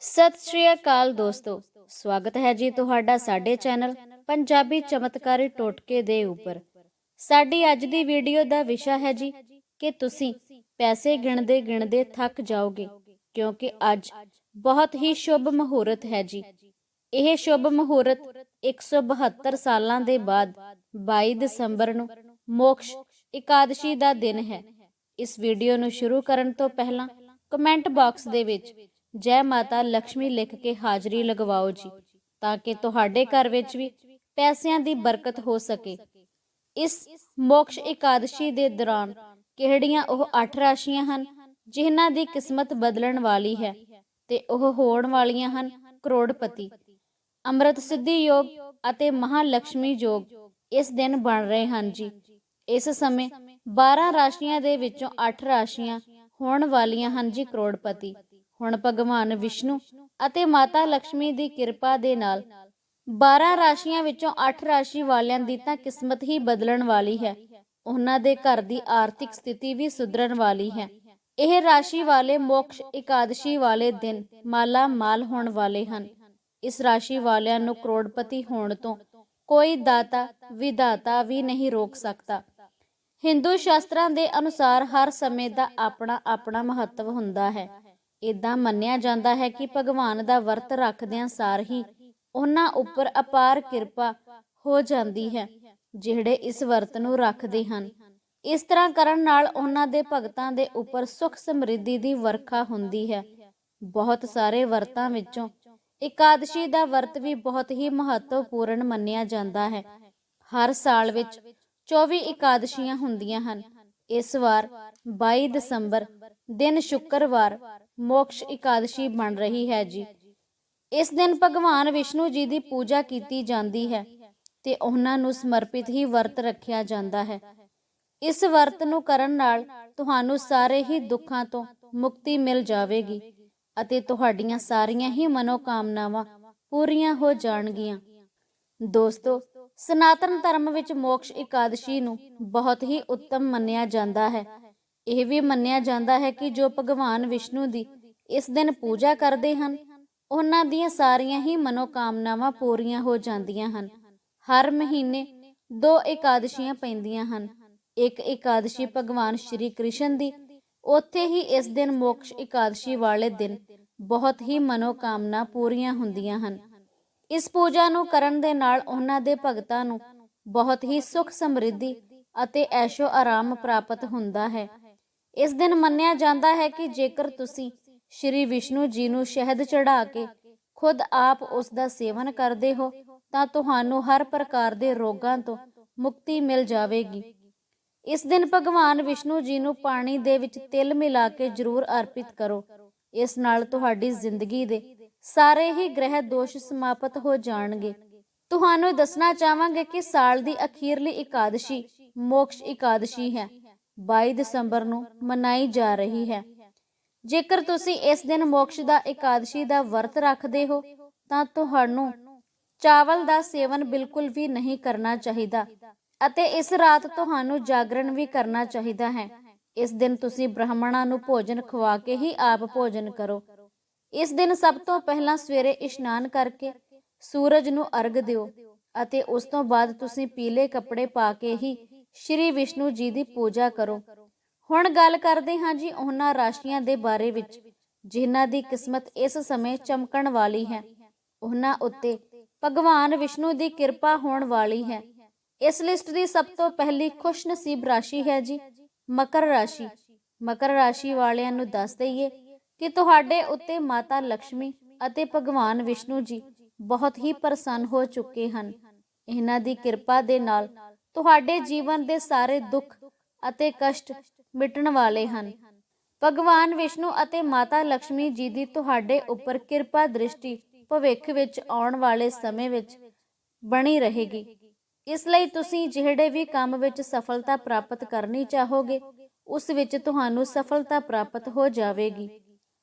ਸਤਿ ਸ਼੍ਰੀ ਅਕਾਲ ਦੋਸਤੋ। ਸਵਾਗਤ ਹੈ ਜੀ ਤੁਹਾਡਾ ਸਾਡੇ ਚੈਨਲ ਪੰਜਾਬੀ ਚਮਤਕਾਰੀ ਟੋਟਕੇ ਦੇ ਉੱਪਰ। ਸਾਡੀ ਅੱਜ ਦੀ ਵੀਡੀਓ ਦਾ ਵਿਸ਼ਾ ਹੈ ਜੀ ਕਿ ਤੁਸੀਂ ਪੈਸੇ ਗਿਣਦੇ ਗਿਣਦੇ ਥੱਕ ਜਾਓਗੇ, ਕਿਉਂਕਿ ਅੱਜ ਬਹੁਤ ਹੀ ਸ਼ੁਭ ਮਹੂਰਤ ਹੈ ਜੀ। ਇਹ ਸ਼ੁਭ ਮਹੂਰਤ 172 ਸਾਲਾਂ ਦੇ ਬਾਅਦ 22 ਦਸੰਬਰ ਨੂੰ ਮੋਕਸ਼ ਇਕਾदशी ਦਾ ਦਿਨ ਹੈ। ਇਸ ਵੀਡੀਓ ਨੂੰ ਸ਼ੁਰੂ ਕਰਨ ਤੋਂ ਪਹਿਲਾਂ ਕਮੈਂਟ ਬਾਕਸ ਦੇ ਵਿੱਚ ਜੈ ਮਾਤਾ ਲక్ష్ਮੀ ਲਿਖ ਕੇ ਹਾਜ਼ਰੀ ਲਗਵਾਓ ਜੀ, ਤਾਂ ਕਿ ਤੁਹਾਡੇ ਘਰ ਵਿੱਚ ਵੀ ਪੈਸਿਆਂ ਦੀ ਬਰਕਤ ਹੋ ਸਕੇ। ਇਸ ਮੋਕਸ਼ ਇਕਾदशी ਦੇ ਦੌਰਾਨ ਕਿਹੜੀਆਂ ਉਹ 8 ਰਾਸ਼ੀਆਂ ਹਨ, ਜਿਨ੍ਹਾਂ ਦੀ ਕਿਸਮਤ ਬਦਲਣ ਵਾਲੀ ਹੈ ਤੇ ਉਹ ਹੋਣ ਵਾਲੀਆਂ ਹਨ ਕਰੋੜਪਤੀ। ਅੰਮ੍ਰਿਤ ਸਿੱਧੀ ਯੋਗ ਅਤੇ ਮਹਾ ਲక్ష్ਮੀ ਯੋਗ ਇਸ ਦਿਨ ਬਣ ਰਹੇ ਹਨ ਜੀ। ਇਸ ਸਮੇਂ 12 ਰਾਸ਼ੀਆਂ ਦੇ ਵਿੱਚੋਂ 8 ਰਾਸ਼ੀਆਂ ਹੋਣ ਵਾਲੀਆਂ ਹਨ ਜੀ ਕਰੋੜਪਤੀ। ਹੁਣ ਭਗਵਾਨ ਵਿਸ਼ਨੂੰ ਅਤੇ ਮਾਤਾ ਲక్ష్ਮੀ ਦੀ ਕਿਰਪਾ ਦੇ ਨਾਲ 12 ਰਾਸ਼ੀਆਂ ਵਿੱਚੋਂ 8 ਰਾਸ਼ੀ ਵਾਲਿਆਂ ਦੀ ਤਾਂ ਕਿਸਮਤ ਹੀ ਬਦਲਣ ਵਾਲੀ ਹੈ। ਉਹਨਾਂ ਦੇ ਘਰ ਦੀ ਆਰਥਿਕ ਸਥਿਤੀ ਵੀ ਸੁਧਰਨ ਵਾਲੀ ਹੈ। ਇਹ ਰਾਸ਼ੀ ਵਾਲੇ ਮੋਕਸ਼ ਇਕਾदशी ਵਾਲੇ ਦਿਨ ਮਾਲਾ ਮਾਲ ਹੋਣ ਵਾਲੇ ਹਨ। ਇਸ ਰਾਸ਼ੀ ਵਾਲਿਆਂ ਨੂੰ ਕਰੋੜਪਤੀ ਹੋਣ ਤੋਂ ਕੋਈ ਦਾਤਾ ਵਿਦਾਤਾ ਵੀ ਨਹੀਂ ਰੋਕ ਸਕਦਾ। ਹਿੰਦੂ ਸ਼ਾਸਤਰਾਂ ਦੇ ਅਨੁਸਾਰ ਹਰ ਸਮੇਂ ਦਾ ਆਪਣਾ ਆਪਣਾ ਮਹੱਤਵ ਹੁੰਦਾ ਹੈ। ਇਦਾਂ ਮੰਨਿਆ ਜਾਂਦਾ ਹੈ ਕਿ ਭਗਵਾਨ ਦਾ ਵਰਤ ਰੱਖਦਿਆਂ ਸਾਰ ਹੀ ਉਹਨਾਂ ਉੱਪਰ ਅਪਾਰ ਕਿਰਪਾ ਹੋ ਜਾਂਦੀ ਹੈ, ਜਿਹੜੇ ਇਸ ਵਰਤ ਨੂੰ ਰੱਖਦੇ ਹਨ। ਇਸ ਤਰ੍ਹਾਂ ਕਰਨ ਨਾਲ ਉਹਨਾਂ ਦੇ ਭਗਤਾਂ ਦੇ ਉੱਪਰ ਸੁਖ ਸਮਰਿੱਧੀ ਦੀ ਵਰਖਾ ਹੁੰਦੀ ਹੈ। ਬਹੁਤ ਸਾਰੇ ਵਰਤਾਂ ਵਿੱਚੋਂ ਇਕਾਦਸ਼ੀ ਦਾ ਵਰਤ ਵੀ ਬਹੁਤ ਹੀ ਮਹੱਤਵਪੂਰਨ ਮੰਨਿਆ ਜਾਂਦਾ ਹੈ। ਹਰ ਸਾਲ ਵਿੱਚ 24 ਇਕਾਦਸ਼ੀਆਂ ਹੁੰਦੀਆਂ ਹਨ। ਇਸ ਵਾਰ 22 ਦਸੰਬਰ, ਦਿਨ ਸ਼ੁੱਕਰਵਾਰ ਮੋਕਸ਼ ਇਕਾदशी ਬਣ ਰਹੀ ਹੈ ਜੀ। ਇਸ ਦਿਨ ਭਗਵਾਨ ਵਿਸ਼ਨੂੰ ਜੀ ਦੀ ਪੂਜਾ ਕੀਤੀ ਜਾਂਦੀ ਹੈ ਤੇ ਉਹਨਾਂ ਨੂੰ ਸਮਰਪਿਤ ਹੀ ਵਰਤ ਰੱਖਿਆ ਜਾਂਦਾ ਹੈ। ਇਸ ਵਰਤ ਨੂੰ ਕਰਨ ਨਾਲ ਤੁਹਾਨੂੰ ਸਾਰੇ ਹੀ ਦੁੱਖਾਂ ਤੋਂ ਮੁਕਤੀ ਮਿਲ ਜਾਵੇਗੀ ਅਤੇ ਤੁਹਾਡੀਆਂ ਸਾਰੀਆਂ ਹੀ ਮਨੋਕਾਮਨਾਵਾਂ ਪੂਰੀਆਂ ਹੋ ਜਾਣਗੀਆਂ। ਦੋਸਤੋ, ਸਨਾਤਨ ਧਰਮ ਵਿੱਚ ਮੋਕਸ਼ ਇਕਾदशी ਨੂੰ ਬਹੁਤ ਹੀ ਉੱਤਮ ਮੰਨਿਆ ਜਾਂਦਾ ਹੈ। ਇਹ ਵੀ ਮੰਨਿਆ ਜਾਂਦਾ ਹੈ ਕਿ ਜੋ ਭਗਵਾਨ ਵਿਸ਼ਨੂੰ ਦੀ ਇਸ ਦਿਨ ਪੂਜਾ ਕਰਦੇ ਹਨ, ਉਹਨਾਂ ਦੀਆਂ ਸਾਰੀਆਂ ਹੀ ਮਨੋਕਾਮਨਾਵਾਂ ਪੂਰੀਆਂ ਹੋ ਜਾਂਦੀਆਂ ਹਨ। ਹਰ ਮਹੀਨੇ ਦੋ ਇਕਾਦਸ਼ੀਆਂ ਪੈਂਦੀਆਂ ਹਨ। ਇੱਕ ਇਕਾਦਸ਼ੀ ਭਗਵਾਨ ਸ਼੍ਰੀ ਕ੍ਰਿਸ਼ਨ ਦੀ, ਉੱਥੇ ਹੀ ਇਸ ਦਿਨ ਮੋਕਸ਼ ਇਕਾਦਸ਼ੀ ਵਾਲੇ ਦਿਨ ਬਹੁਤ ਹੀ ਮਨੋਕਾਮਨਾ ਪੂਰੀਆਂ ਹੁੰਦੀਆਂ ਹਨ। ਇਸ ਪੂਜਾ ਨੂੰ ਕਰਨ ਦੇ ਨਾਲ ਉਹਨਾਂ ਦੇ ਭਗਤਾਂ ਨੂੰ ਬਹੁਤ ਹੀ ਸੁਖ ਸਮਰਿੱਧੀ ਅਤੇ ਐਸ਼ੋ ਆਰਾਮ ਪ੍ਰਾਪਤ ਹੁੰਦਾ ਹੈ। ਇਸ ਦਿਨ ਮੰਨਿਆ ਜਾਂਦਾ ਹੈ ਕਿ ਜੇਕਰ ਤੁਸੀਂ ਸ਼੍ਰੀ ਵਿਸ਼ਨੂੰ ਜੀ ਨੂੰ ਸ਼ਹਿਦ ਚੜਾ ਕੇ ਖੁਦ ਆਪ ਉਸ ਦਾ ਸੇਵਨ ਕਰਦੇ ਹੋ, ਤਾਂ ਤੁਹਾਨੂੰ ਹਰ ਪ੍ਰਕਾਰ ਦੇ ਰੋਗਾਂ ਤੋਂ ਮੁਕਤੀ ਮਿਲ ਜਾਵੇਗੀ। ਇਸ ਦਿਨ ਭਗਵਾਨ ਵਿਸ਼ਨੂੰ ਜੀ ਨੂੰ ਪਾਣੀ ਦੇ ਵਿੱਚ ਤਿਲ ਮਿਲਾ ਕੇ ਜ਼ਰੂਰ ਅਰਪਿਤ ਕਰੋ। ਇਸ ਨਾਲ ਤੁਹਾਡੀ ਜ਼ਿੰਦਗੀ ਦੇ ਸਾਰੇ ਹੀ ਗ੍ਰਹਿ ਦੋਸ਼ ਸਮਾਪਤ ਹੋ ਜਾਣਗੇ। ਤੁਹਾਨੂੰ ਦੱਸਣਾ ਚਾਹਾਂਗੇ ਕਿ ਸਾਲ ਦੀ ਅਖੀਰਲੀ ਇਕਾਦਸ਼ੀ ਮੋਕਸ਼ ਇਕਾਦਸ਼ੀ ਹੈ। 22 ਦਸੰਬਰ ਨੂੰ ਮਨਾਈ ਜਾ ਰਹੀ ਹੈ। ਜੇਕਰ ਤੁਸੀਂ ਇਸ ਦਿਨ ਮੋਕਸ਼ ਦਾ ਇਕਾदशी ਦਾ ਵਰਤ ਰੱਖਦੇ ਹੋ, ਤਾਂ ਤੁਹਾਨੂੰ ਚਾਵਲ ਦਾ ਸੇਵਨ ਬਿਲਕੁਲ ਵੀ ਨਹੀਂ ਕਰਨਾ ਚਾਹੀਦਾ ਅਤੇ ਇਸ ਰਾਤ ਤੁਹਾਨੂੰ ਜਾਗਰਣ ਵੀ ਕਰਨਾ ਚਾਹੀਦਾ ਹੈ। ਇਸ ਦਿਨ ਤੁਸੀਂ ਬ੍ਰਾਹਮਣਾਂ ਨੂੰ ਭੋਜਨ ਖਵਾ ਕੇ ਹੀ ਆਪ ਭੋਜਨ ਕਰੋ। ਇਸ ਦਿਨ ਸਭ ਤੋਂ ਪਹਿਲਾਂ ਸਵੇਰੇ ਇਸ਼ਨਾਨ ਕਰਕੇ ਸੂਰਜ ਨੂੰ ਅਰਗ ਦਿਓ ਅਤੇ ਉਸ ਤੋਂ ਬਾਅਦ ਤੁਸੀਂ ਪੀਲੇ ਕੱਪੜੇ ਪਾ ਕੇ ਹੀ ਸ਼੍ਰੀ ਵਿਸ਼ਨੂੰ ਜੀ ਦੀ ਪੂਜਾ ਕਰੋ। ਹੁਣ ਗੱਲ ਕਰਦੇ ਹਾਂ ਜੀ ਉਹਨਾਂ ਰਾਸ਼ੀਆਂ ਦੇ ਬਾਰੇ ਵਿੱਚ, ਜਿਨ੍ਹਾਂ ਦੀ ਕਿਸਮਤ ਇਸ ਸਮੇਂ ਚਮਕਣ ਵਾਲੀ ਹੈ। ਉਹਨਾਂ ਉੱਤੇ ਭਗਵਾਨ ਵਿਸ਼ਨੂੰ ਦੀ ਕਿਰਪਾ ਹੋਣ ਵਾਲੀ ਹੈ। ਇਸ ਲਿਸਟ ਦੀ ਸਭ ਤੋਂ ਪਹਿਲੀ ਖੁਸ਼ਨਸੀਬ ਰਾਸ਼ੀ ਹੈ ਜੀ, ਮਕਰ ਰਾਸ਼ੀ। ਮਕਰ ਰਾਸ਼ੀ ਵਾਲਿਆਂ ਨੂੰ ਦੱਸ ਦਈਏ ਕਿ ਤੁਹਾਡੇ ਉੱਤੇ ਮਾਤਾ ਲక్ష్ਮੀ ਅਤੇ ਭਗਵਾਨ ਵਿਸ਼ਨੂੰ ਜੀ ਬਹੁਤ ਹੀ ਪ੍ਰਸੰਨ ਹੋ ਚੁੱਕੇ ਹਨ। ਇਹਨਾਂ ਦੀ ਕਿਰਪਾ ਦੇ ਨਾਲ ਤੁਹਾਡੇ ਜੀਵਨ ਦੇ ਸਾਰੇ ਦੁੱਖ ਅਤੇ ਕਸ਼ਟ ਮਿਟਣ ਵਾਲੇ ਹਨ। ਭਗਵਾਨ ਵਿਸ਼ਨੂੰ ਅਤੇ ਮਾਤਾ ਲక్ష్ਮੀ ਜੀ ਦੀ ਤੁਹਾਡੇ ਉੱਪਰ ਕਿਰਪਾ ਦ੍ਰਿਸ਼ਟੀ ਭਵਿੱਖ ਵਿੱਚ ਆਉਣ ਵਾਲੇ ਸਮੇਂ ਵਿੱਚ ਬਣੀ ਰਹੇਗੀ। ਇਸ ਲਈ ਤੁਸੀਂ ਜਿਹੜੇ ਵੀ ਕੰਮ ਵਿੱਚ ਸਫਲਤਾ ਪ੍ਰਾਪਤ ਕਰਨੀ ਚਾਹੋਗੇ, ਉਸ ਵਿੱਚ ਤੁਹਾਨੂੰ ਸਫਲਤਾ ਪ੍ਰਾਪਤ ਹੋ ਜਾਵੇਗੀ।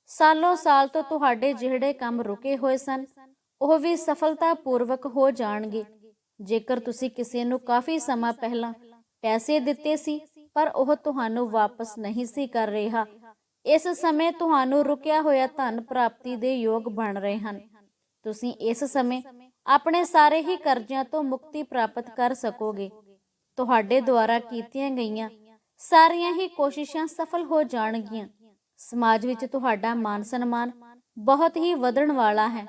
ਸਾਲੋਂ ਸਾਲ ਤੋਂ ਤੁਹਾਡੇ ਜਿਹੜੇ ਕੰਮ ਰੁਕੇ ਹੋਏ ਸਨ, ਉਹ ਵੀ ਸਫਲਤਾ ਪੂਰਵਕ ਹੋ ਜਾਣਗੇ। ਜੇਕਰ ਤੁਸੀਂ ਕਿਸੇ ਨੂੰ ਕਾਫੀ ਸਮਾਂ ਪਹਿਲਾਂ ਪੈਸੇ ਦਿੱਤੇ ਸੀ, ਪਰ ਉਹ ਤੁਹਾਨੂੰ ਵਾਪਸ ਨਹੀਂ ਸੀ ਕਰ ਰਿਹਾ, ਇਸ ਸਮੇਂ ਤੁਹਾਨੂੰ ਰੁਕਿਆ ਹੋਇਆ ਧਨ ਪ੍ਰਾਪਤੀ ਦੇ ਯੋਗ ਬਣ ਰਹੇ ਹਨ। ਤੁਸੀਂ ਇਸ ਸਮੇਂ ਆਪਣੇ ਸਾਰੇ ਹੀ ਕਰਜ਼ਿਆਂ ਤੋਂ ਮੁਕਤੀ ਪ੍ਰਾਪਤ ਕਰ ਸਕੋਗੇ। ਤੁਹਾਡੇ ਦੁਆਰਾ ਕੀਤੀਆਂ ਗਈਆਂ ਸਾਰੀਆਂ ਹੀ ਕੋਸ਼ਿਸ਼ਾਂ ਸਫਲ ਹੋ ਜਾਣਗੀਆਂ। ਸਮਾਜ ਵਿੱਚ ਤੁਹਾਡਾ ਮਾਨ ਸਨਮਾਨ ਬਹੁਤ ਹੀ ਵਧਣ ਵਾਲਾ ਹੈ।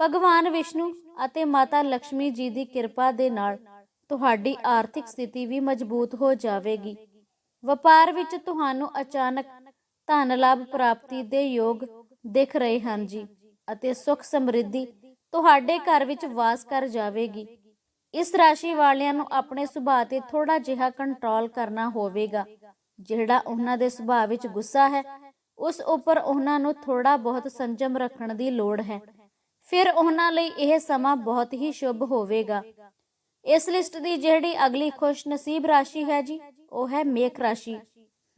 ਭਗਵਾਨ ਵਿਸ਼ਨੂੰ ਅਤੇ ਮਾਤਾ ਲక్ష్ਮੀ ਜੀ ਦੀ ਕਿਰਪਾ ਦੇ ਨਾਲ ਤੁਹਾਡੀ ਆਰਥਿਕ ਸਥਿਤੀ ਵੀ ਮਜ਼ਬੂਤ ਹੋ ਜਾਵੇਗੀ। ਵਪਾਰ ਵਿੱਚ ਤੁਹਾਨੂੰ ਅਚਾਨਕ ਧਨ ਲਾਭ ਪ੍ਰਾਪਤੀ ਦੇ ਯੋਗ ਦਿਖ ਰਹੇ ਹਨ ਜੀ ਅਤੇ ਸੁਖ ਸਮਰਿੱਧੀ ਤੁਹਾਡੇ ਘਰ ਵਿੱਚ ਵਾਸ ਕਰ ਜਾਵੇਗੀ। ਇਸ ਰਾਸ਼ੀ ਵਾਲਿਆਂ ਨੂੰ ਆਪਣੇ ਸੁਭਾਅ ਤੇ ਥੋੜਾ ਜਿਹਾ ਕੰਟਰੋਲ ਕਰਨਾ ਹੋਵੇਗਾ। ਜਿਹੜਾ ਉਹਨਾਂ ਦੇ ਸੁਭਾਅ ਵਿੱਚ ਗੁੱਸਾ ਹੈ, ਉਸ ਉੱਪਰ ਉਹਨਾਂ ਨੂੰ ਥੋੜਾ ਬਹੁਤ ਸੰਜਮ ਰੱਖਣ ਦੀ ਲੋੜ ਹੈ। ਫਿਰ ਉਹਨਾਂ ਲਈ ਇਹ ਸਮਾਂ ਬਹੁਤ ਹੀ ਸ਼ੁਭ ਹੋਵੇਗਾ। ਇਸ ਲਿਸਟ ਦੀ ਜਿਹੜੀ ਅਗਲੀ ਖੁਸ਼ਨਸੀਬ ਰਾਸ਼ੀ ਹੈ ਜੀ, ਉਹ ਹੈ ਮੇਖ ਰਾਸ਼ੀ।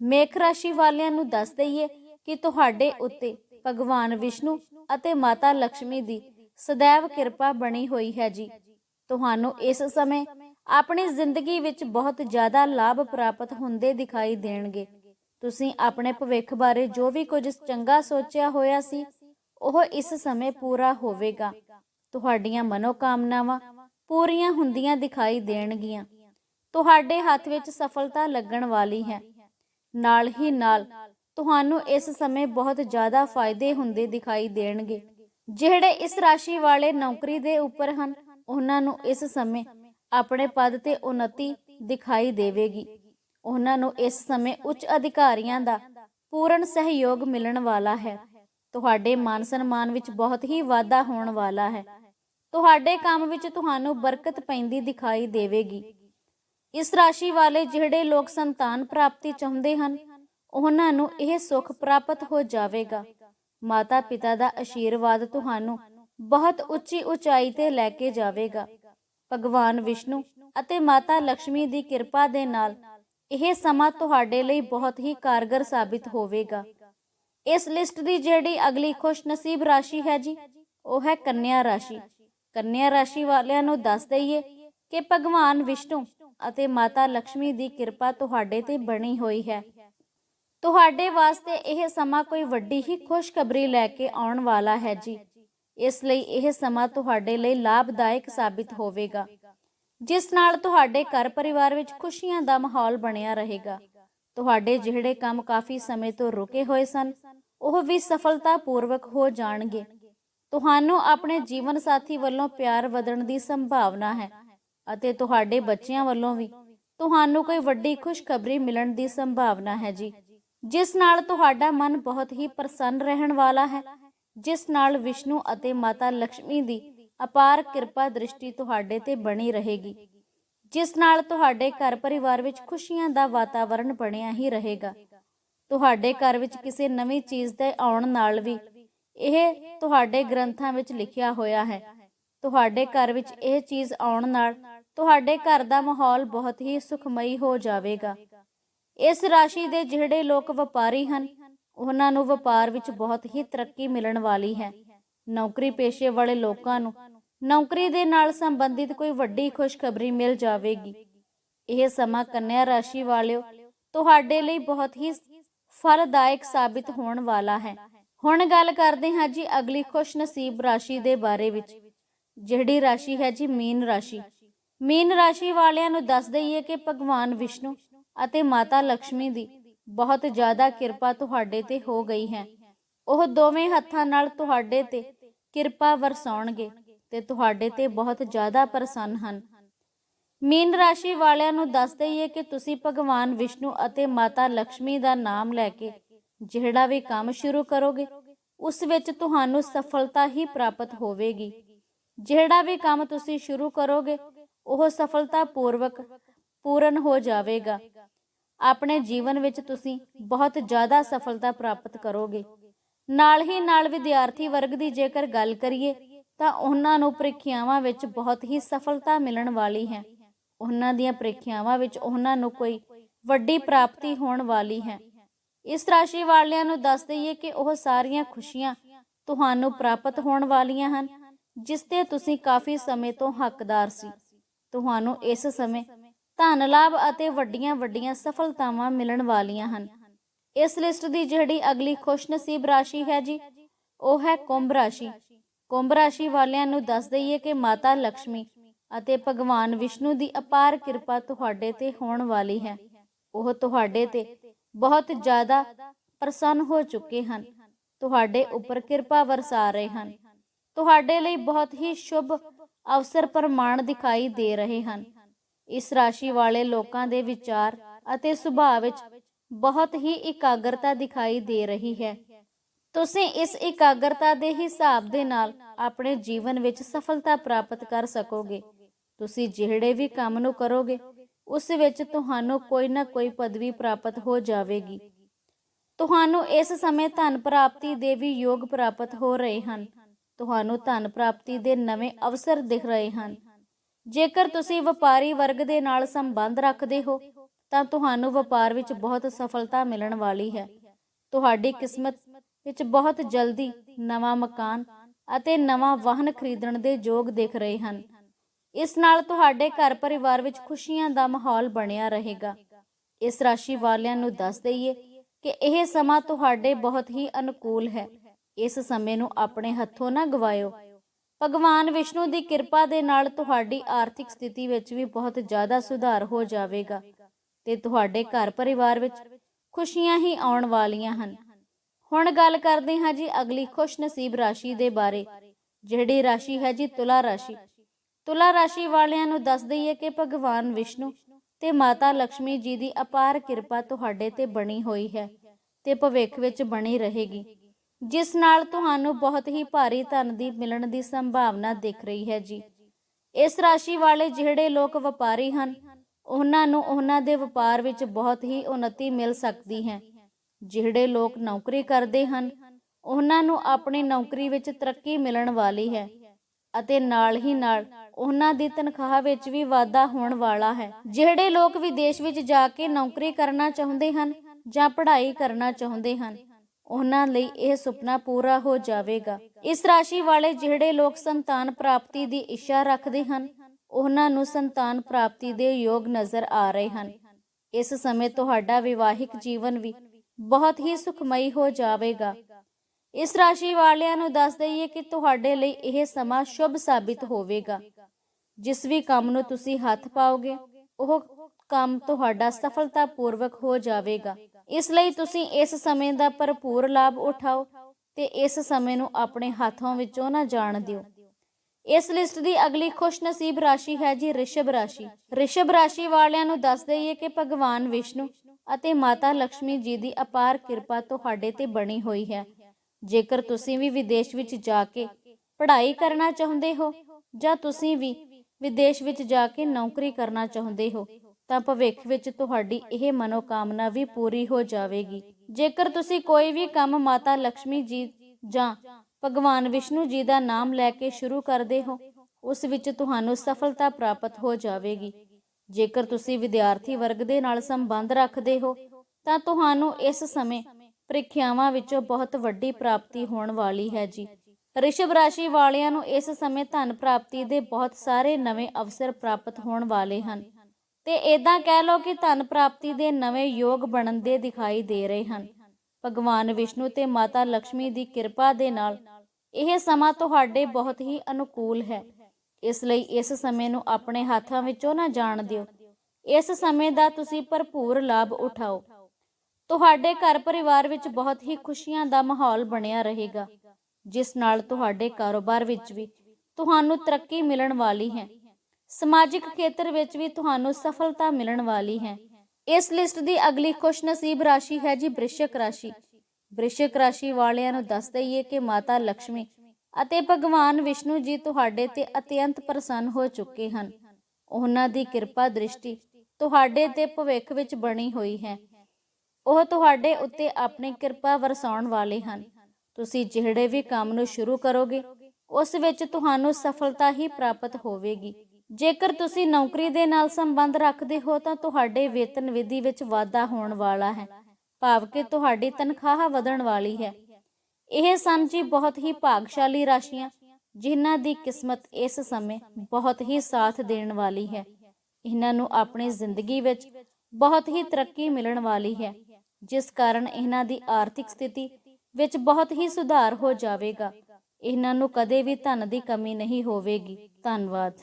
ਮੇਖ ਰਾਸ਼ੀ ਵਾਲਿਆਂ ਨੂੰ ਦੱਸ ਦਈਏ ਕਿ ਤੁਹਾਡੇ ਉੱਤੇ ਭਗਵਾਨ ਵਿਸ਼ਨੂੰ ਅਤੇ ਮਾਤਾ ਲక్ష్ਮੀ ਦੀ ਸदैव ਕਿਰਪਾ ਬਣੀ ਹੋਈ ਹੈ ਜੀ। ਤੁਹਾਨੂੰ ਇਸ ਸਮੇਂ ਆਪਣੀ ਜ਼ਿੰਦਗੀ ਵਿੱਚ ਬਹੁਤ ਜ਼ਿਆਦਾ ਲਾਭ ਪ੍ਰਾਪਤ ਹੁੰਦੇ ਦਿਖਾਈ ਦੇਣਗੇ। ਤੁਸੀਂ ਆਪਣੇ ਭਵਿੱਖ ਬਾਰੇ ਜੋ ਵੀ ਕੁਝ ਚੰਗਾ ਸੋਚਿਆ ਹੋਇਆ ਸੀ ਉਹ ਇਸ ਸਮੇਂ ਪੂਰਾ ਹੋਵੇਗਾ। ਤੁਹਾਡੀਆਂ ਮਨੋਕਾਮਨਾਵਾਂ ਪੂਰੀਆਂ ਹੁੰਦੀਆਂ ਦਿਖਾਈ ਦੇਣਗੀਆਂ। ਤੁਹਾਡੇ ਹੱਥ ਵਿੱਚ ਸਫਲਤਾ ਲੱਗਣ ਵਾਲੀ ਹੈ। ਨਾਲ ਹੀ ਨਾਲ ਤੁਹਾਨੂੰ ਇਸ ਸਮੇਂ ਬਹੁਤ ਜ਼ਿਆਦਾ ਫਾਇਦੇ ਹੁੰਦੇ ਦਿਖਾਈ ਦੇਣਗੇ। ਜਿਹੜੇ ਇਸ ਰਾਸ਼ੀ ਵਾਲੇ ਨੌਕਰੀ ਦੇ ਉੱਪਰ ਹਨ, ਉਹਨਾਂ ਨੂੰ ਇਸ ਸਮੇਂ ਆਪਣੇ ਪਦ ਤੇ ਉਨਤੀ ਦਿਖਾਈ ਦੇਵੇਗੀ। ਉਹਨਾਂ ਨੂੰ ਇਸ ਸਮੇਂ ਉੱਚ ਅਧਿਕਾਰੀਆਂ ਦਾ ਪੂਰਨ ਸਹਿਯੋਗ ਮਿਲਣ ਵਾਲਾ ਹੈ। ਤੁਹਾਡੇ ਮਾਨ ਸਨਮਾਨ ਵਿੱਚ ਬਹੁਤ ਹੀ ਵਾਧਾ ਹੋਣ ਵਾਲਾ ਹੈ। ਤੁਹਾਡੇ ਕੰਮ ਵਿੱਚ ਤੁਹਾਨੂੰ ਬਰਕਤ ਪੈਂਦੀ ਦਿਖਾਈ ਦੇਵੇਗੀ। ਇਸ ਰਾਸ਼ੀ ਵਾਲੇ ਜਿਹੜੇ ਲੋਕ ਸੰਤਾਨ ਪ੍ਰਾਪਤੀ ਚਾਹੁੰਦੇ ਹਨ, ਉਹਨਾਂ ਨੂੰ ਇਹ ਸੁੱਖ ਪ੍ਰਾਪਤ ਹੋ ਜਾਵੇਗਾ। ਮਾਤਾ ਪਿਤਾ ਦਾ ਆਸ਼ੀਰਵਾਦ ਤੁਹਾਨੂੰ ਬਹੁਤ ਉੱਚੀ ਉਚਾਈ ਤੇ ਲੈ ਕੇ ਜਾਵੇਗਾ। ਭਗਵਾਨ ਵਿਸ਼ਨੂੰ ਅਤੇ ਮਾਤਾ ਲక్ష్ਮੀ ਦੀ ਕਿਰਪਾ ਦੇ ਨਾਲ ਇਹ ਸਮਾਂ ਤੁਹਾਡੇ ਲਈ ਬਹੁਤ ਹੀ ਕਾਰਗਰ ਸਾਬਿਤ ਹੋਵੇਗਾ। ਇਸ ਲਿਸਟ ਦੀ ਜਿਹੜੀ ਅਗਲੀ ਖੁਸ਼ ਰਾਸ਼ੀ ਹੈ ਜੀ, ਉਹ ਹੈ ਕੰਨਿਆ ਰਾਸ਼ੀ। ਕੰਨਿਆ ਰਾਸ਼ੀ ਵਾਲਿਆਂ ਨੂੰ ਦੱਸ ਦਈਏ ਕਿ ਭਗਵਾਨ ਵਿਸ਼ਨੂੰ ਅਤੇ ਮਾਤਾ ਲక్ష్ਮੀ ਦੀ ਕਿਰਪਾ ਤੁਹਾਡੇ ਤੇ ਬਣੀ ਹੋਈ ਹੈ। ਤੁਹਾਡੇ ਵਾਸਤੇ ਇਹ ਸਮਾਂ ਕੋਈ ਵੱਡੀ ਹੀ ਖੁਸ਼ਖਬਰੀ ਲੈ ਕੇ ਆਉਣ ਵਾਲਾ ਹੈ ਜੀ। ਇਸ ਲਈ ਇਹ ਸਮਾਂ ਤੁਹਾਡੇ ਲਈ ਲਾਭਦਾਇਕ ਸਾਬਿਤ ਹੋਵੇਗਾ। ਜਿਸ ਨਾਲ ਤੁਹਾਡੇ ਘਰ ਪਰਿਵਾਰ ਵਿੱਚ ਖੁਸ਼ੀਆਂ ਦਾ ਮਾਹੌਲ ਬਣਿਆ ਰਹੇਗਾ। ਤੁਹਾਡੇ ਜਿਹੜੇ ਕੰਮ ਕਾਫੀ ਸਮੇਂ ਤੋਂ ਰੁਕੇ ਹੋਏ ਸਨ, ਉਹ ਵੀ ਸਫਲਤਾਪੂਰਵਕ ਹੋ ਜਾਣਗੇ। ਤੁਹਾਨੂੰ ਆਪਣੇ ਜੀਵਨ ਸਾਥੀ ਵੱਲੋਂ ਪਿਆਰ ਵਧਣ ਦੀ ਸੰਭਾਵਨਾ ਹੈ ਅਤੇ ਤੁਹਾਡੇ ਬੱਚਿਆਂ ਵੱਲੋਂ ਵੀ ਤੁਹਾਨੂੰ ਕੋਈ ਵੱਡੀ ਖੁਸ਼ਖਬਰੀ ਮਿਲਣ ਦੀ ਸੰਭਾਵਨਾ ਹੈ ਜੀ। ਜਿਸ ਨਾਲ ਤੁਹਾਡਾ ਮਨ ਬਹੁਤ ਹੀ ਪ੍ਰਸੰਨ ਰਹਿਣ ਵਾਲਾ ਹੈ, ਜਿਸ ਨਾਲ ਵਿਸ਼ਨੂੰ ਅਤੇ ਮਾਤਾ ਲక్ష్ਮੀ ਦੀ ਅਪਾਰ ਕਿਰਪਾ ਦ੍ਰਿਸ਼ਟੀ ਤੁਹਾਡੇ ਤੇ ਬਣੀ ਰਹੇਗੀ। ਜਿਸ ਨਾਲ ਤੁਹਾਡੇ ਘਰ ਪਰਿਵਾਰ ਵਿੱਚ ਖੁਸ਼ੀਆਂ ਦਾ ਵਾਤਾਵਰਣ ਬਣਿਆ ਹੀ ਰਹੇਗਾ। ਤੁਹਾਡੇ ਘਰ ਵਿੱਚ ਕਿਸੇ ਨਵੀਂ ਚੀਜ਼ ਦੇ ਆਉਣ ਨਾਲ ਵੀ ਇਹ ਤੁਹਾਡੇ ਗ੍ਰੰਥਾਂ ਵਿੱਚ ਲਿਖਿਆ ਹੋਇਆ ਹੈ। ਤੁਹਾਡੇ ਘਰ ਵਿੱਚ ਇਹ ਚੀਜ਼ ਆਉਣ ਨਾਲ ਤੁਹਾਡੇ ਘਰ ਦਾ ਮਾਹੌਲ ਬਹੁਤ ਹੀ ਸੁਖਮਈ ਹੋ ਜਾਵੇਗਾ। ਇਸ ਰਾਸ਼ੀ ਦੇ ਜਿਹੜੇ ਲੋਕ ਵਪਾਰੀ ਹਨ, ਉਹਨਾਂ ਨੂੰ ਵਪਾਰ ਵਿੱਚ ਬਹੁਤ ਹੀ ਤਰੱਕੀ ਮਿਲਣ ਵਾਲੀ ਹੈ। ਨੌਕਰੀ ਪੇਸ਼ੇ ਵਾਲੇ ਲੋਕਾਂ ਨੂੰ ਨੌਕਰੀ ਦੇ ਨਾਲ ਸੰਬੰਧਿਤ ਕੋਈ ਵੱਡੀ ਖੁਸ਼ਖਬਰੀ ਮਿਲ ਜਾਵੇਗੀ। ਇਹ ਸਮਾਂ ਕੰਨਿਆ ਰਾਸ਼ੀ ਵਾਲਿਓ ਤੁਹਾਡੇ ਲਈ ਬਹੁਤ ਹੀ ਫਲਦਾਇਕ ਸਾਬਿਤ ਹੋਣ ਵਾਲਾ ਹੈ। ਹੁਣ ਗੱਲ ਕਰਦੇ ਹਾਂ ਜੀ ਅਗਲੀ ਖੁਸ਼ ਰਾਸ਼ੀ ਦੇ ਬਾਰੇ ਵਿੱਚ, ਜਿਹੜੀ ਰਾਸ਼ੀ ਹੈ ਜੀ ਮੀਨ ਰਾਸ਼ੀ। ਮੀਨ ਰਾਸ਼ੀ ਵਾਲਿਆਂ ਨੂੰ ਦੱਸ ਦਈਏ ਕਿ ਭਗਵਾਨ ਵਿਸ਼ਨੂੰ ਅਤੇ ਮਾਤਾ ਲక్ష్ਮੀ ਦੀ ਬਹੁਤ ਜ਼ਿਆਦਾ ਕਿਰਪਾ ਤੁਹਾਡੇ ਤੇ ਹੋ ਗਈ ਹੈ। ਉਹ ਦੋਵੇਂ ਹੱਥਾਂ ਨਾਲ ਤੁਹਾਡੇ ਤੇ ਕਿਰਪਾ ਵਰਸਾਉਣਗੇ। ਤੇ ਤੁਹਾਡੇ ਤੇ ਬਹੁਤ ਜ਼ਿਆਦਾ ਪ੍ਰਸੰਨ ਹਨ। ਮੀਨ ਰਾਸ਼ੀ ਵਾਲਿਆਂ ਨੂੰ ਦੱਸ ਦਈਏ ਕਿ ਤੁਸੀਂ ਭਗਵਾਨ ਵਿਸ਼ਨੂੰ ਅਤੇ ਮਾਤਾ ਲక్ష్ਮੀ ਦਾ ਨਾਮ ਲੈ ਕੇ ਜਿਹੜਾ ਵੀ ਕੰਮ ਸ਼ੁਰੂ ਕਰੋਗੇ, ਉਸ ਵਿੱਚ ਤੁਹਾਨੂੰ ਸਫਲਤਾ ਹੀ ਪ੍ਰਾਪਤ ਹੋਵੇਗੀ। ਜਿਹੜਾ ਵੀ ਕੰਮ ਤੁਸੀਂ ਸ਼ੁਰੂ ਕਰੋਗੇ, ਉਹ ਸਫਲਤਾਪੂਰਵਕ ਪੂਰਨ ਹੋ ਜਾਵੇਗਾ। ਆਪਣੇ ਜੀਵਨ ਵਿੱਚ ਤੁਸੀਂ ਬਹੁਤ ਜ਼ਿਆਦਾ ਸਫਲਤਾ ਪ੍ਰਾਪਤ ਕਰੋਗੇ। ਨਾਲ ਹੀ ਨਾਲ ਵਿਦਿਆਰਥੀ ਵਰਗ ਦੀ ਜੇਕਰ ਗੱਲ ਕਰੀਏ ਤਾਂ ਉਹਨਾਂ ਨੂੰ ਪ੍ਰੀਖਿਆਵਾਂ ਵਿੱਚ ਬਹੁਤ ਹੀ ਸਫਲਤਾ ਮਿਲਣ ਵਾਲੀ ਹੈ। ਉਹਨਾਂ ਦੀਆਂ ਪ੍ਰੀਖਿਆਵਾਂ ਵਿੱਚ ਉਹਨਾਂ ਨੂੰ ਕੋਈ ਵੱਡੀ ਪ੍ਰਾਪਤੀ ਹੋਣ ਵਾਲੀ ਹੈ। ਇਸ ਰਾਸ਼ੀ ਵਾਲਿਆਂ ਨੂੰ ਦੱਸ ਦਈਏ ਕਿ ਉਹ ਸਾਰੀਆਂ ਖੁਸ਼ੀਆਂ ਤੁਹਾਨੂੰ ਪ੍ਰਾਪਤ ਹੋਣ ਵਾਲੀਆਂ ਹਨ, ਜਿਸ ਤੇ ਤੁਸੀਂ ਕਾਫੀ ਸਮੇਂ ਤੋਂ ਹੱਕਦਾਰ ਸੀ। ਤੁਹਾਨੂੰ ਇਸ ਸਮੇਂ ਧਨ ਲਾਭ ਅਤੇ ਵੱਡੀਆਂ ਵੱਡੀਆਂ ਸਫਲਤਾਵਾਂ ਮਿਲਣ ਵਾਲੀਆਂ ਹਨ। ਇਸ ਲਿਸਟ ਦੀ ਜਿਹੜੀ ਅਗਲੀ ਖੁਸ਼ਨਸੀਬ ਰਾਸ਼ੀ ਹੈ ਜੀ, ਉਹ ਹੈ ਕੁੰਭ ਰਾਸ਼ੀ। ਕੁੰਭ ਰਾਸ਼ੀ ਵਾਲਿਆਂ ਨੂੰ ਦੱਸ ਦਈਏ ਕਿ ਮਾਤਾ ਲక్ష్ਮੀ ਅਤੇ ਭਗਵਾਨ ਵਿਸ਼ਨੂੰ ਦੀ ਅਪਾਰ ਕਿਰਪਾ ਤੁਹਾਡੇ ਤੇ ਹੋਣ ਵਾਲੀ ਹੈ। ਉਹ ਤੁਹਾਡੇ ਤੇ ਬਹੁਤ ਜ਼ਿਆਦਾ ਪ੍ਰਸੰਨ ਹੋ ਚੁੱਕੇ ਹਨ। ਤੁਹਾਡੇ ਉੱਪਰ ਕਿਰਪਾ ਵਰਸਾ ਰਹੇ ਹਨ। ਤੁਹਾਡੇ ਲਈ ਬਹੁਤ ਹੀ ਸ਼ੁਭ ਅਵਸਰ ਪ੍ਰਮਾਣ ਦਿਖਾਈ ਦੇ ਰਹੇ ਹਨ। ਇਸ ਰਾਸ਼ੀ ਵਾਲੇ ਲੋਕਾਂ ਦੇ ਵਿਚਾਰ ਅਤੇ ਸੁਭਾਅ ਵਿੱਚ ਬਹੁਤ ਹੀ ਇਕਾਗਰਤਾ ਦਿਖਾਈ ਦੇ ਰਹੀ ਹੈ। ਤੁਸੀਂ ਇਸ ਇਕਾਗਰਤਾ ਦੇ ਹਿਸਾਬ ਦੇ ਨਾਲ ਆਪਣੇ ਜੀਵਨ ਵਿੱਚ ਸਫਲਤਾ ਪ੍ਰਾਪਤ ਕਰ ਸਕੋਗੇ। ਤੁਸੀਂ ਜਿਹੜੇ ਵੀ ਕੰਮ ਨੂੰ ਕਰੋਗੇ, ਉਸ ਵਿੱਚ ਤੁਹਾਨੂੰ ਕੋਈ ਨਾ ਕੋਈ ਪਦਵੀ ਪ੍ਰਾਪਤ ਹੋ ਜਾਵੇਗੀ। ਤੁਹਾਨੂੰ ਇਸ ਸਮੇਂ ਧਨ ਪ੍ਰਾਪਤੀ ਦੇ ਵੀ ਯੋਗ ਪ੍ਰਾਪਤ ਹੋ ਰਹੇ ਹਨ। ਤੁਹਾਨੂੰ ਧਨ ਪ੍ਰਾਪਤੀ ਦੇ ਨਵੇਂ ਅਵਸਰ ਦਿਖ ਰਹੇ ਹਨ। ਜੇਕਰ ਤੁਸੀਂ ਵਪਾਰੀ ਵਰਗ ਦੇ ਨਾਲ ਸੰਬੰਧ ਰੱਖਦੇ ਹੋ, ਤਾਂ ਤੁਹਾਨੂੰ ਵਪਾਰ ਵਿੱਚ ਬਹੁਤ ਸਫਲਤਾ ਮਿਲਣ ਵਾਲੀ ਹੈ। ਤੁਹਾਡੀ ਕਿਸਮਤ ਵਿੱਚ ਬਹੁਤ ਜਲਦੀ ਨਵਾਂ ਮਕਾਨ ਅਤੇ ਨਵਾਂ ਵਾਹਨ ਖਰੀਦਣ ਦੇ ਯੋਗ ਦਿਖ ਰਹੇ ਹਨ। ਇਸ ਨਾਲ ਤੁਹਾਡੇ ਘਰ ਪਰਿਵਾਰ ਵਿੱਚ ਖੁਸ਼ੀਆਂ ਦਾ ਮਾਹੌਲ ਬਣਿਆ ਰਹੇਗਾ। ਇਸ ਰਾਸ਼ੀ ਵਾਲਿਆਂ ਨੂੰ ਦੱਸ ਦਈਏ ਕਿ ਇਹ ਸਮਾਂ ਤੁਹਾਡੇ ਬਹੁਤ ਹੀ ਅਨੁਕੂਲ ਹੈ। ਇਸ ਸਮੇਂ ਨੂੰ ਆਪਣੇ ਹੱਥੋਂ ਨਾ ਗਵਾਇਓ। ਭਗਵਾਨ ਵਿਸ਼ਨੂੰ ਦੀ ਕਿਰਪਾ ਦੇ ਨਾਲ ਤੁਹਾਡੀ ਆਰਥਿਕ ਸਥਿਤੀ ਵਿੱਚ ਵੀ ਬਹੁਤ ਜ਼ਿਆਦਾ ਸੁਧਾਰ ਹੋ ਜਾਵੇਗਾ ਤੇ ਤੁਹਾਡੇ ਘਰ ਪਰਿਵਾਰ ਵਿੱਚ ਖੁਸ਼ੀਆਂ ਹੀ ਆਉਣ ਵਾਲੀਆਂ ਹਨ। ਹੁਣ ਗੱਲ ਕਰਦੇ ਹਾਂ ਜੀ ਅਗਲੀ ਖੁਸ਼ ਨਸੀਬ ਰਾਸ਼ੀ ਦੇ ਬਾਰੇ। ਜਿਹੜੀ ਰਾਸ਼ੀ ਹੈ ਜੀ ਤੁਲਾ ਰਾਸ਼ੀ। ਤੁਲਾ ਰਾਸ਼ੀ ਵਾਲਿਆਂ ਨੂੰ ਦੱਸ ਦਈਏ ਕਿ ਭਗਵਾਨ ਵਿਸ਼ਨੂੰ ਤੇ ਮਾਤਾ ਲక్ష్ਮੀ ਜੀ ਦੀ ਅਪਾਰ ਕਿਰਪਾ ਤੁਹਾਡੇ ਤੇ ਬਣੀ ਹੋਈ ਹੈ ਤੇ ਭਵਿੱਖ ਵਿੱਚ ਬਣੀ ਰਹੇਗੀ, ਜਿਸ ਨਾਲ ਤੁਹਾਨੂੰ ਬਹੁਤ ਹੀ ਭਾਰੀ ਧਨ ਦੀ ਮਿਲਣ ਦੀ ਸੰਭਾਵਨਾ ਦਿਖ ਰਹੀ ਹੈ ਜੀ। ਇਸ ਰਾਸ਼ੀ ਵਾਲੇ ਜਿਹੜੇ ਲੋਕ ਵਪਾਰੀ ਹਨ, ਉਹਨਾਂ ਨੂੰ ਉਹਨਾਂ ਦੇ ਵਪਾਰ ਵਿੱਚ ਬਹੁਤ ਹੀ ਉન્નਤੀ ਮਿਲ ਸਕਦੀ ਹੈ। ਜਿਹੜੇ ਲੋਕ ਨੌਕਰੀ ਕਰਦੇ ਹਨ, ਉਹਨਾਂ ਨੂੰ ਆਪਣੀ ਨੌਕਰੀ ਵਿੱਚ ਤਰੱਕੀ ਮਿਲਣ ਵਾਲੀ ਹੈ ਅਤੇ ਨਾਲ ਹੀ ਨਾਲ ਉਹਨਾਂ ਦੀ ਤਨਖਾਹ ਵਿੱਚ ਵੀ ਵਾਧਾ ਹੋਣ ਵਾਲਾ ਹੈ। ਜਿਹੜੇ ਲੋਕ ਵਿਦੇਸ਼ ਵਿੱਚ ਜਾ ਕੇ ਨੌਕਰੀ ਕਰਨਾ ਚਾਹੁੰਦੇ ਹਨ ਜਾਂ ਪੜ੍ਹਾਈ ਕਰਨਾ ਚਾਹੁੰਦੇ ਹਨ, ਉਹਨਾਂ ਲਈ ਇਹ ਸੁਪਨਾ ਪੂਰਾ ਹੋ ਜਾਵੇਗਾ। ਇਸ ਰਾਸ਼ੀ ਵਾਲੇ ਜਿਹੜੇ ਲੋਕ ਸੰਤਾਨ ਪ੍ਰਾਪਤੀ ਦੀ ਇੱਛਾ ਰੱਖਦੇ ਹਨ, ਉਹਨਾਂ ਨੂੰ ਸੰਤਾਨ ਪ੍ਰਾਪਤੀ ਦੇ ਯੋਗ ਨਜ਼ਰ ਆ ਰਹੇ ਹਨ। ਇਸ ਸਮੇਂ ਤੁਹਾਡਾ ਵਿਵਾਹਿਕ ਜੀਵਨ ਵੀ ਬਹੁਤ ਹੀ ਸੁਖਮਈ ਹੋ ਜਾਵੇਗਾ। ਇਸ ਰਾਸ਼ੀ ਵਾਲਿਆਂ ਨੂੰ ਦੱਸ ਦਈਏ ਕਿ ਤੁਹਾਡੇ ਲਈ ਇਹ ਸਮਾਂ ਸ਼ੁਭ ਸਾਬਿਤ ਹੋਵੇਗਾ। ਜਿਸ ਵੀ ਕੰਮ ਨੂੰ ਤੁਸੀਂ ਹੱਥ ਪਾਓਗੇ, ਉਹ ਕੰਮ ਤੁਹਾਡਾ ਸਫਲਤਾਪੂਰਵਕ ਹੋ ਜਾਵੇਗਾ। ਇਸ ਲਈ ਤੁਸੀਂ ਇਸ ਸਮੇਂ ਦਾ ਭਰਪੂਰ ਲਾਭ ਉਠਾਓ ਤੇ ਇਸ ਸਮੇਂ ਨੂੰ ਆਪਣੇ ਹੱਥੋਂ ਵਿੱਚੋਂ ਨਾ ਜਾਣ ਦਿਓ। ਇਸ ਲਿਸਟ ਦੀ ਅਗਲੀ ਖੁਸ਼ਨਸੀਬ ਰਾਸ਼ੀ ਹੈ ਜੀ ਰਿਸ਼ਭ ਰਾਸ਼ੀ। ਰਿਸ਼ਭ ਰਾਸ਼ੀ ਵਾਲਿਆਂ ਨੂੰ ਦੱਸ ਦਈਏ ਕਿ ਭਗਵਾਨ ਵਿਸ਼ਨੂੰ ਅਤੇ ਮਾਤਾ ਲక్ష్ਮੀ ਜੀ ਦੀ ਅਪਾਰ ਕਿਰਪਾ ਤੁਹਾਡੇ ਤੇ ਬਣੀ ਹੋਈ ਹੈ। ਜੇਕਰ ਤੁਸੀਂ ਵੀ ਵਿਦੇਸ਼ ਵਿੱਚ ਜਾ ਕੇ ਪੜ੍ਹਾਈ ਕਰਨਾ ਚਾਹੁੰਦੇ ਹੋ ਜਾਂ ਤੁਸੀਂ ਵੀ ਵਿਦੇਸ਼ ਵਿੱਚ ਜਾ ਕੇ ਨੌਕਰੀ ਕਰਨਾ ਚਾਹੁੰਦੇ ਹੋ, ਤਾਂ ਭਵਿੱਖ ਵਿੱਚ ਤੁਹਾਡੀ ਇਹ ਮਨੋਕਾਮਨਾ ਵੀ ਪੂਰੀ ਹੋ ਜਾਵੇਗੀ। ਜੇਕਰ ਤੁਸੀਂ ਕੋਈ ਵੀ ਕੰਮ ਮਾਤਾ ਲక్ష్ਮੀ ਜੀ ਜਾਂ ਭਗਵਾਨ ਵਿਸ਼ਨੂੰ ਜੀ ਦਾ ਨਾਮ ਲੈ ਕੇ ਸ਼ੁਰੂ ਕਰਦੇ ਹੋ, ਉਸ ਵਿੱਚ ਤੁਹਾਨੂੰ ਸਫਲਤਾ ਪ੍ਰਾਪਤ ਹੋ ਜਾਵੇਗੀ। ਜੇਕਰ ਤੁਸੀਂ ਵਿਦਿਆਰਥੀ ਵਰਗ ਦੇ ਨਾਲ ਸੰਬੰਧ ਰੱਖਦੇ ਹੋ, ਤਾਂ ਤੁਹਾਨੂੰ ਇਸ ਸਮੇਂ ਪ੍ਰੀਖਿਆਵਾਂ ਵਿੱਚੋਂ ਬਹੁਤ ਵੱਡੀ ਪ੍ਰਾਪਤੀ ਹੋਣ ਵਾਲੀ ਹੈ ਜੀ। ਰਿਸ਼ਭ ਰਾਸ਼ੀ ਵਾਲਿਆਂ ਨੂੰ ਇਸ ਸਮੇਂ ਧਨ ਪ੍ਰਾਪਤੀ ਦੇ ਬਹੁਤ ਸਾਰੇ ਨਵੇਂ ਅਵਸਰ ਪ੍ਰਾਪਤ ਹੋਣ ਵਾਲੇ ਹਨ। ਤੇ ਇਦਾਂ ਕਹਿ ਲਓ ਕਿ ਧਨ ਪ੍ਰਾਪਤੀ ਦੇ ਨਵੇਂ ਯੋਗ ਬਣਨ ਦੇ ਦਿਖਾਈ ਦੇ ਰਹੇ ਹਨ। ਭਗਵਾਨ ਵਿਸ਼ਨੂੰ ਤੇ ਮਾਤਾ ਲక్ష్ਮੀ ਦੀ ਕਿਰਪਾ ਦੇ ਨਾਲ ਇਹ ਸਮਾਂ ਤੁਹਾਡੇ ਬਹੁਤ ਹੀ ਅਨੁਕੂਲ ਹੈ। ਇਸ ਲਈ ਇਸ ਸਮੇਂ ਨੂੰ ਆਪਣੇ ਹੱਥਾਂ ਵਿੱਚੋਂ ਨਾ ਜਾਣ ਦਿਓ। ਇਸ ਸਮੇਂ ਦਾ ਤੁਸੀਂ ਭਰਪੂਰ ਲਾਭ ਉਠਾਓ। ਤੁਹਾਡੇ ਘਰ ਪਰਿਵਾਰ ਵਿੱਚ ਬਹੁਤ ਹੀ ਖੁਸ਼ੀਆਂ ਦਾ ਮਾਹੌਲ ਬਣਿਆ ਰਹੇਗਾ, ਜਿਸ ਨਾਲ ਤੁਹਾਡੇ ਕਾਰੋਬਾਰ ਵਿੱਚ ਵੀ ਤੁਹਾਨੂੰ ਤਰੱਕੀ ਮਿਲਣ ਵਾਲੀ ਹੈ। ਸਮਾਜਿਕ ਖੇਤਰ ਵਿੱਚ ਵੀ ਤੁਹਾਨੂੰ ਸਫਲਤਾ ਮਿਲਣ ਵਾਲੀ ਹੈ। ਇਸ ਲਿਸਟ ਦੀ ਅਗਲੀ ਖੁਸ਼ਨਸੀਬ ਰਾਸ਼ੀ ਹੈ ਜੀ ਬ੍ਰਿਸ਼ਕ ਰਾਸ਼ੀ। ਬ੍ਰਿਸ਼ਕ ਰਾਸ਼ੀ ਵਾਲਿਆਂ ਨੂੰ ਦੱਸ ਦਈਏ ਕਿ ਮਾਤਾ ਲక్ష్ਮੀ ਅਤੇ ਭਗਵਾਨ ਵਿਸ਼ਨੂੰ ਜੀ ਤੁਹਾਡੇ ਤੇ ਅਤਿਅੰਤ ਪ੍ਰਸੰਨ ਹੋ ਚੁੱਕੇ ਹਨ। ਉਹਨਾਂ ਦੀ ਕਿਰਪਾ ਦ੍ਰਿਸ਼ਟੀ ਤੁਹਾਡੇ ਤੇ ਭਵਿੱਖ ਵਿੱਚ ਬਣੀ ਹੋਈ ਹੈ। ਉਹ ਤੁਹਾਡੇ ਉੱਤੇ ਆਪਣੀ ਕਿਰਪਾ ਵਰਸਾਉਣ ਵਾਲੇ ਹਨ। ਤੁਸੀਂ ਜਿਹੜੇ ਵੀ ਕੰਮ ਨੂੰ ਸ਼ੁਰੂ ਕਰੋਗੇ, ਉਸ ਵਿੱਚ ਤੁਹਾਨੂੰ ਸਫਲਤਾ ਹੀ ਪ੍ਰਾਪਤ ਹੋਵੇਗੀ। ਜੇਕਰ ਤੁਸੀਂ ਨੌਕਰੀ ਦੇ ਨਾਲ ਸੰਬੰਧ ਰੱਖਦੇ ਹੋ, ਤਾਂ ਤੁਹਾਡੇ ਵੇਤਨ ਵਿਧੀ ਵਿੱਚ ਵਾਧਾ ਹੋਣ ਵਾਲਾ ਹੈ। ਭਾਵ ਕਿ ਤੁਹਾਡੀ ਤਨਖਾਹ ਵਧਣ ਵਾਲੀ ਹੈ। ਇਹ ਸਨ ਜੀ ਬਹੁਤ ਹੀ ਭਾਗਸ਼ਾਲੀ ਰਾਸ਼ੀਆਂ, ਜਿਨ੍ਹਾਂ ਦੀ ਕਿਸਮਤ ਇਸ ਸਮੇਂ ਬਹੁਤ ਹੀ ਸਾਥ ਦੇਣ ਵਾਲੀ ਹੈ। ਇਹਨਾਂ ਨੂੰ ਆਪਣੀ ਜ਼ਿੰਦਗੀ ਵਿੱਚ ਬਹੁਤ ਹੀ ਤਰੱਕੀ ਮਿਲਣ ਵਾਲੀ ਹੈ, ਜਿਸ ਕਾਰਨ ਇਹਨਾਂ ਦੀ ਆਰਥਿਕ ਸਥਿਤੀ ਵਿੱਚ ਬਹੁਤ ਹੀ ਸੁਧਾਰ ਹੋ ਜਾਵੇਗਾ। ਇਹਨਾਂ ਨੂੰ ਕਦੇ ਵੀ ਧਨ ਦੀ ਕਮੀ ਨਹੀਂ ਹੋਵੇਗੀ। ਧੰਨਵਾਦ।